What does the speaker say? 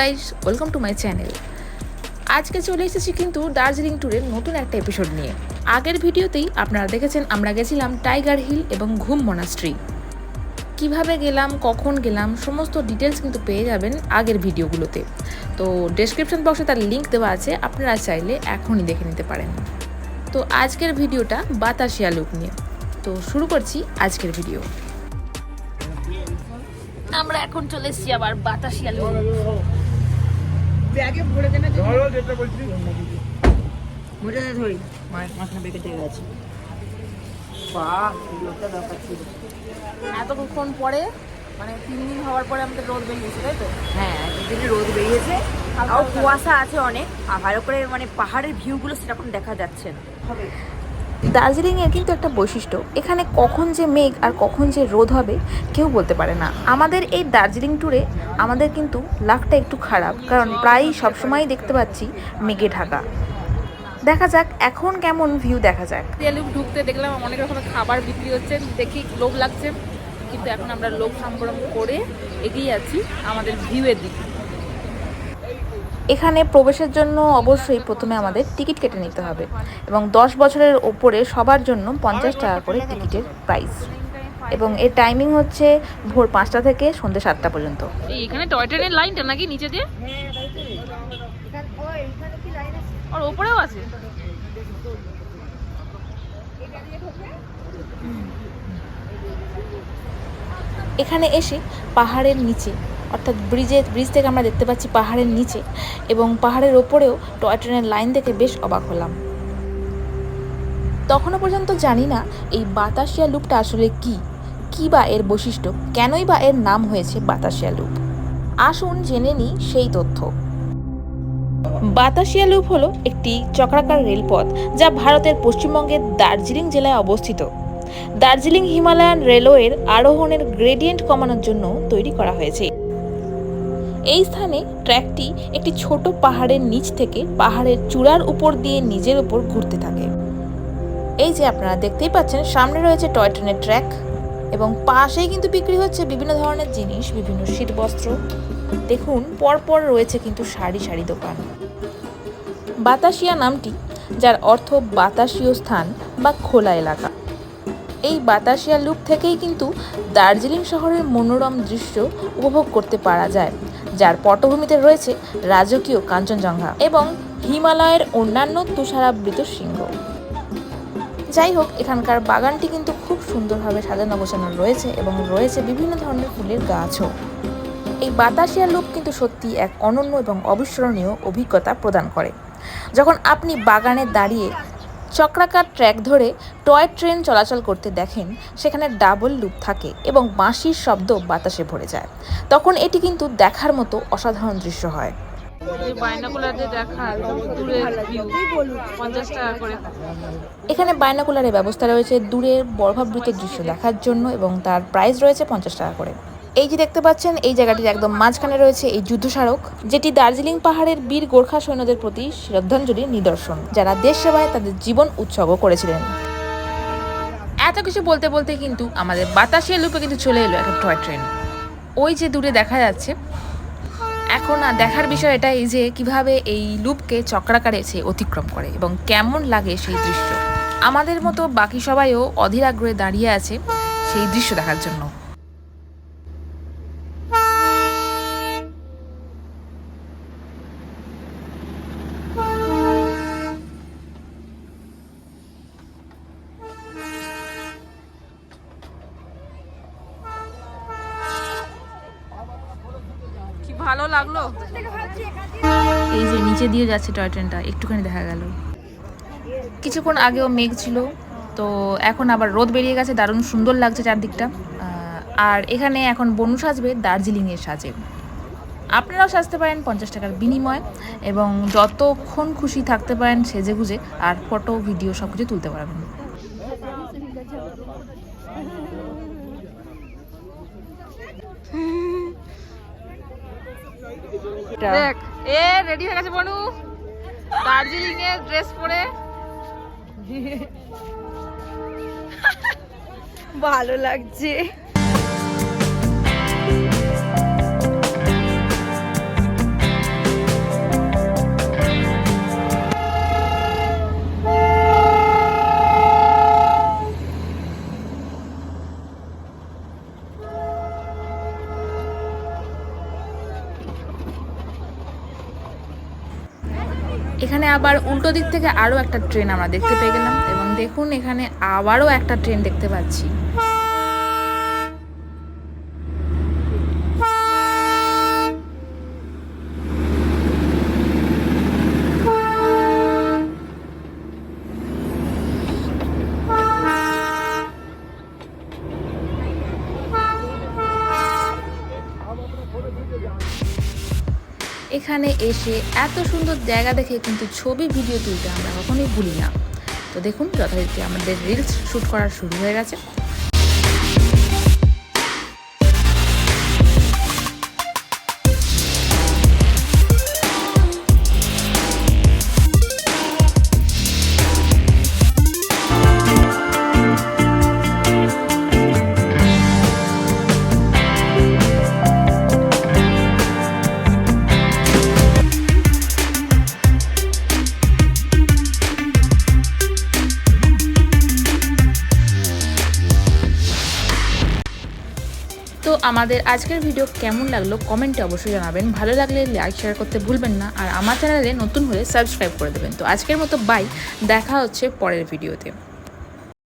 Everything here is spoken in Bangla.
Guys welcome to my channel আজকে চলে এসেছি কিন্তু দার্জিলিং ট্যুরের নতুন একটা এপিসোড নিয়ে। আগের ভিডিওতেই আপনারা দেখেছেন, আমরা গেছিলাম টাইগার হিল এবং ঘুম মনাস্ট্রি কীভাবে গেলাম, কখন গেলাম, সমস্ত ডিটেলস কিন্তু পেয়ে যাবেন আগের ভিডিওগুলোতে। তো ডেসক্রিপশন বক্সে তার লিঙ্ক দেওয়া আছে, আপনারা চাইলে এখনই দেখে নিতে পারেন। তো আজকের ভিডিওটা বাতাসিয়া লুক নিয়ে। তো শুরু করছি আজকের ভিডিও আমরা এখন চলে এসেছি আবার বাতাসিয়া লুক ব্যাগে ভরে দেন ধরো যেটা বলছি। ভরে দে ধরি। মাথা বেঁকে থেকে গেছে। বাহ লোকটা দরকার ছিল। এতক্ষণ পরে মানে তিন দিন হওয়ার পরে আমাদের রোদ বেরিয়েছে তাই তো? হ্যাঁ একদিনে রোদ বেরিয়েছে। আর কুয়াশা আছে অনেক। আর ভালো করে মানে পাহাড়ের ভিউগুলো সেরকম দেখা যাচ্ছে না। দার্জিলিংয়ের কিন্তু একটা বৈশিষ্ট্য, এখানে কখন যে মেঘ আর কখন যে রোদ হবে কেউ বলতে পারে না। আমাদের এই দার্জিলিং ট্যুরে আমাদের কিন্তু লাকটা একটু খারাপ, কারণ প্রায়ই সবসময়ই দেখতে পাচ্ছি মেঘে ঢাকা। দেখা যাক এখন কেমন ভিউ দেখা যাক। তেলুক ঢুকতে দেখলাম অনেক রকমের খাবার বিক্রি হচ্ছে, দেখি লোভ লাগছে, কিন্তু এখন আমরা লোভ সম্বরণ করে এগিয়ে আছি আমাদের ভিউয়ের দিকে। এখানে প্রবেশের জন্য অবশ্যই প্রথমে আমাদের টিকিট কেটে নিতে হবে এবং দশ বছরের ওপরে সবার জন্য পঞ্চাশ টাকা করে টিকিটের প্রাইস এবং এর টাইমিং হচ্ছে ভোর পাঁচটা থেকে সন্ধ্যে সাতটা পর্যন্ত। এখানে টয় ট্রেনের লাইনটা নাকি নিচে দিয়ে? আর ওপরেও আছে? এখানে এসে পাহাড়ের নিচে অর্থাৎ ব্রিজের ব্রিজ থেকে আমরা দেখতে পাচ্ছি পাহাড়ের নিচে এবং পাহাড়ের ওপরেও টয় ট্রেনের লাইন দেখে বেশ অবাক হলাম। তখনও পর্যন্ত জানি না এই বাতাসিয়া লুপটা আসলে কি? কি বা এর বৈশিষ্ট্য? কেনই বা এর নাম হয়েছে বাতাসিয়া লুপ আসুন জেনে নিই সেই তথ্য। বাতাসিয়া লুপ হলো একটি চক্রাকার রেলপথ যা ভারতের পশ্চিমবঙ্গের দার্জিলিং জেলায় অবস্থিত। দার্জিলিং হিমালয়ান রেলওয়ের আরোহণের গ্রেডিয়েন্ট কমানোর জন্য তৈরি করা হয়েছে। এই স্থানে ট্র্যাকটি একটি ছোট পাহাড়ের নিচ থেকে পাহাড়ের চূড়ার উপর দিয়ে নিজের উপর ঘুরতে থাকে। এই যে আপনারা দেখতেই পাচ্ছেন, সামনে রয়েছে টয় ট্রেনের ট্র্যাক এবং পাশেই কিন্তু বিক্রি হচ্ছে বিভিন্ন ধরনের জিনিস, বিভিন্ন শীতবস্ত্র। দেখুন, পরপর রয়েছে কিন্তু সারি সারি দোকান। বাতাসিয়া নামটি, যার অর্থ বাতাসীয় স্থান বা খোলা এলাকা। এই বাতাসিয়া লুপ থেকেই কিন্তু দার্জিলিং শহরের মনোরম দৃশ্য উপভোগ করতে পারা যায়। যার পটভূমিতে রয়েছে রাজকীয় কাঞ্চনজঙ্ঘা এবং হিমালয়ের অন্যান্য তুষারাবৃত শৃঙ্গ। যাই হোক, এখানকার বাগানটি কিন্তু খুব সুন্দরভাবে সাজানো গোছানো রয়েছে এবং রয়েছে বিভিন্ন ধরনের ফুলের গাছও। এই বাতাসিয়া লুপ কিন্তু সত্যি এক অনন্য এবং অবিস্মরণীয় অভিজ্ঞতা প্রদান করে। যখন আপনি বাগানে দাঁড়িয়ে চক্রাকার ট্র্যাক ধরে টয় ট্রেন চলাচল করতে দেখেন সেখানে ডাবল লুপ থাকে এবং বাঁশির শব্দ বাতাসে ভরে যায়। তখন এটি কিন্তু দেখার মতো অসাধারণ দৃশ্য হয়। এখানে বাইনাকুলারের ব্যবস্থা রয়েছে দূরের বর্ভাবৃত দৃশ্য দেখার জন্য এবং তার প্রাইস রয়েছে পঞ্চাশ টাকা করে। এই যে দেখতে পাচ্ছেন, এই জায়গাটির একদম মাঝখানে রয়েছে এই যুদ্ধ স্মারক, যেটি দার্জিলিং পাহাড়ের বীর গোর্খা সৈন্যদের প্রতি শ্রদ্ধাঞ্জলি নিদর্শন, যারা দেশ সেবায় তাদের জীবন উৎসর্গ করেছিলেন। এত কিছু বলতে বলতে কিন্তু আমাদের বাতাসিয়া লুপে কিন্তু চলে এলো একটা টয় ট্রেন। ওই যে দূরে দেখা যাচ্ছে, এখন দেখার বিষয় এটাই যে কীভাবে এই লুপকে চক্রাকারে সে অতিক্রম করে এবং কেমন লাগে সেই দৃশ্য। আমাদের মতো বাকি সবাইও অধীর আগ্রহে দাঁড়িয়ে আছে সেই দৃশ্য দেখার জন্য কি ভালো লাগল? এই যে নিচে দিয়ে যাচ্ছে টয় ট্রেনটা একটুখানি দেখা গেল। কিছুক্ষণ আগেও মেঘ ছিল, তো এখন আবার রোদ বেরিয়ে গেছে, দারুণ সুন্দর লাগছে চারদিকটা। আর এখানে এখন বনু সাজবে দার্জিলিংয়ের সাজে। আপনারাও সাজতে পারেন পঞ্চাশ টাকার বিনিময়, এবং যতক্ষণ খুশি থাকতে পারেন সেজে গুজে আর ফটো ভিডিও সব কিছু তুলতে পারবেন। দেখ এ রেডি হয়ে গেছে বনু। দার্জিলিং এর ড্রেস পরে। ভালো লাগছে। আবার উল্টো দিক থেকে আরও একটা ট্রেন আমরা দেখতে পেয়ে গেলাম এবং দেখুন এখানে আবারও একটা ট্রেন দেখতে পাচ্ছি। এখানে এসে এত সুন্দর জায়গা দেখে কিন্তু ছবি, ভিডিও তুলতে আমরা কখনোই ভুলি না। তো দেখুন, যথারীতি আমাদের রিলস শ্যুট করা শুরু হয়ে গেছে। তো আমাদের আজকের ভিডিও কেমন লাগল কমেন্টে অবশ্যই জানাবেন। ভালো লাগলে লাইক শেয়ার করতে ভুলবেন না। আর আমার চ্যানেলে নতুন হলে সাবস্ক্রাইব করে দেবেন। তো আজকের মতো বাই দেখা হচ্ছে পরের ভিডিওতে